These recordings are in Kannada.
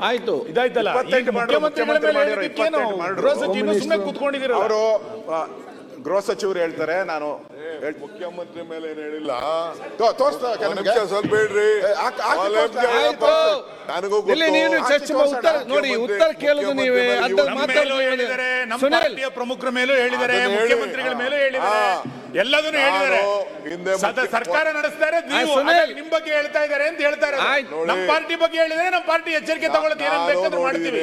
ಆಯ್ತು. ಇದಾಯ್ತಲ್ಲ. ಮುಖ್ಯಮಂತ್ರಿಗಳ ಮೇಲೆ ಸುಮ್ಮನೆ ಕೂತ್ಕೊಂಡಿದ್ದೀರ ಅವರು ಗೃಹ ಸಚಿವರು ಹೇಳ್ತಾರೆ ನಾನು ಮುಖ್ಯಮಂತ್ರಿ ಮೇಲೆ ಏನ್ ಹೇಳಿಲ್ಲ? ಸ್ವಲ್ಪ ಹೇಳ್ರಿ. ನನಗೂ ಇಲ್ಲಿ. ನೀನು ಚರ್ಚೆ ಉತ್ತರ ನೋಡಿ ಉತ್ತರ ಕೇಳುದು ನೀವೇ. ನಮ್ಮ ಪಾರ್ಟಿಯ ಪ್ರಮುಖರ ಮೇಲೂ ಹೇಳಿದರೆ. ಮುಖ್ಯಮಂತ್ರಿಗಳ ಮೇಲೂ ಹೇಳಿದರೆ. ಎಲ್ಲದನ್ನು ಹೇಳಿದ್ದಾರೆ. ಸರ್ಕಾರ ನಡೆಸ್ತಾರೆ ನೀವು. ನಿಮ್ ಬಗ್ಗೆ ಹೇಳ್ತಾ ಇದ್ದಾರೆ ಅಂತ ಹೇಳ್ತಾರೆ. ನಮ್ಮ ಪಾರ್ಟಿ ಬಗ್ಗೆ ಹೇಳಿದ್ರೆ ನಮ್ಮ ಪಾರ್ಟಿ ಎಚ್ಚರಿಕೆ ತಗೊಳ್ಳೋದು ಏನೇನ್ ಬೇಕಾದ್ರೂ ಮಾಡ್ತೀವಿ.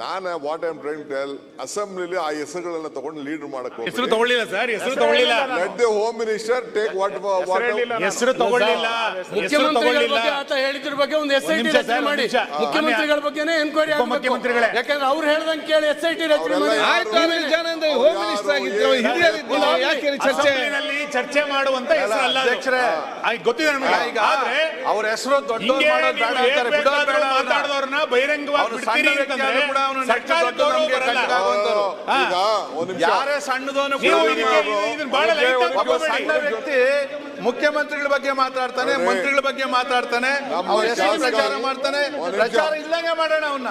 ನಾನು ವಾಟ್ ಐಮ್ ಟ್ರೈನ್ ಟೆಲ್ ಅಸೆಂಬ್ಲಿಲಿ ಆ ಹೆಸರುಗಳನ್ನ ತಗೊಂಡು ಲೀಡರ್ ಮಾಡಕ್ಕೆ ಹೆಸರು ತಗೊಳ್ಳಿಲ್ಲ ಸರ್ ಹೆಸರು ತಗೊಳ್ಳಿಲ್ಲ. Let the home minister take what what ಹೆಸರು ತಗೊಳ್ಳಿಲ್ಲ. ಮುಖ್ಯಮಂತ್ರಿಗಳ ತಗೊಳ್ಳಿಲ್ಲ. ಬಗ್ಗೆ ಆತ ಹೇಳಿದ್ರ ಬಗ್ಗೆ ಒಂದು ಎಸ್ ಐ ಟಿ ರಚನೆ ಮಾಡಿ. ಮುಖ್ಯಮಂತ್ರಿಗಳ ಬಗ್ಗೆನೇ ಎನ್ಕ್ವೈರಿ ಮುಖ್ಯಮಂತ್ರಿಗಳೇ. ಯಾಕಂದ್ರೆ ಅವ್ರು ಹೇಳ್ದಂಗೆ ಕೇಳಿ ಎಸ್ ಐ ಟಿ ರಚನೆ ಮಾಡಿ? ಆಯ್ತು ಅನಿಲ್ ಜಾನಂದ್ ಹೋಮ್ ಮಿನಿಸ್ಟರ್ ಆಗಿದ್ರು ಹಿರಿಯರಿದ್ರು ಯಾಕೆ ಚರ್ಚೆ? ಅಸೆಂಬ್ಲಿನಲ್ಲಿ ಚರ್ಚೆ ಮಾಡುವಂತ ಹೆಸರು ಅಲ್ಲ ಅದು. ಅಧ್ಯಕ್ಷರೇ, ಗೊತ್ತಿದೆ ನಮಗೆ ಈಗ ಆದ್ರೆ ಅವ್ರ ಹೆಸರು ದೊಡ್ಡವ್ರು ಮಾಡೋದು ಬೇಡ ಅಂತಾರೆ ಬಿಡೋದು ಬೇಡ. ಮಾತಾಡ್ದವ್ರನ್ನ ಬಹಿರಂಗವಾಗಿ ಅವ್ರು ಬಿಡ್ತೀರಿ ಅಂತಂದ್ರೆ ಆದ್ರೂ ಕೂಡ ಅವ್ನು ಸರ್ಕಾರದ ದೊಡ್ಡ ಗೌರವ ಬರಲ್ಲ. ಈಗ ಒಂದ್ ನಿಮಿಷ ಯಾರೇ ನೀವು ಇದಕ್ಕೆ- ಇದನ್ನ ಬಹಳ light ಆಗಿ ಒಬ್ಬ ತಗೋಬೇಡಿ. ಸಣ್ಣ ವ್ಯಕ್ತಿ ಮುಖ್ಯಮಂತ್ರಿಗಳ ಬಗ್ಗೆ ಮಾತಾಡ್ತಾನೆ. ಮಂತ್ರಿಗಳ ಬಗ್ಗೆ ಮಾತಾಡ್ತಾನೆ ನಮ್ಮ ಅವ್ರ ಹೆಸರು ಪ್ರಚಾರ ಮಾಡ್ತಾನೆ. ಪ್ರಚಾರ ಇಲ್ಲಂಗೆ ಮಾಡೋಣ ಅವನ್ನ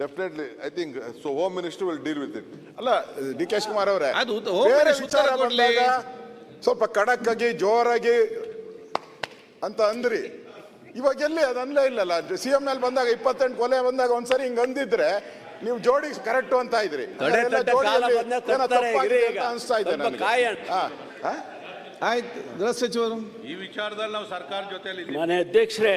definitely I think so home minister will deal with it ಅಲ್ಲ ಡಿ ಕೆ ಶಿವಕುಮಾರ್ ಅವರೇ ಅದು ಹೋಮ್ ಬೇರೆ ಮಿನಿಸ್ಟರ್ ವಿಚಾರ ಉತ್ತರ ಕೊಡ್ಲಿ. ಬಂದಾಗ ಸ್ವಲ್ಪ ಖಡಕ್ ಆಗಿ ಜೋರಾಗಿ ಅಂತ ಅಂದ್ರಿ ಇವಾಗ ಎಲ್ಲಿ ಅದು ಅನ್ಲೇ ಇಲ್ಲಲ್ಲ ಸಿ ಎಂ ನಲ್ಲಿ ಬಂದಾಗ ಇಪ್ಪತ್ತೆಂಟು ಕೊಲೆ ಬಂದಾಗ ಒಂದ್ಸರಿ ಹಿಂಗ್ ಅಂದಿದ್ರೆ ನೀವು ಜೋಡಿ ಕರೆಕ್ಟ್ ಅಂತ ಇದ್ರಿ ತೊಡೆ ಅದೆಲ್ಲ ತಟ್ಟ ಜೋಡಿಯಲ್ಲಿ ಕಾಲ ಬಂದ ಏನೋ ತಪ್ತಾರೆ ತಪ್ಪಾಗಿದೆ ಈಗ. ಅಂತ ಅನ್ಸ್ತಾ ಇದೆ ಸ್ವಲ್ಪ ನನಗೆ. ಕಾಯೋಣ. ಹಾ, ಹಾ? ಆಯ್ತು ಗೃಹ ಸಚಿವರು ಈ ವಿಚಾರದಲ್ಲಿ ನಾವು ಸರ್ಕಾರ ಜೊತೆಲಿ ಮನೆ ಅಧ್ಯಕ್ಷರೇ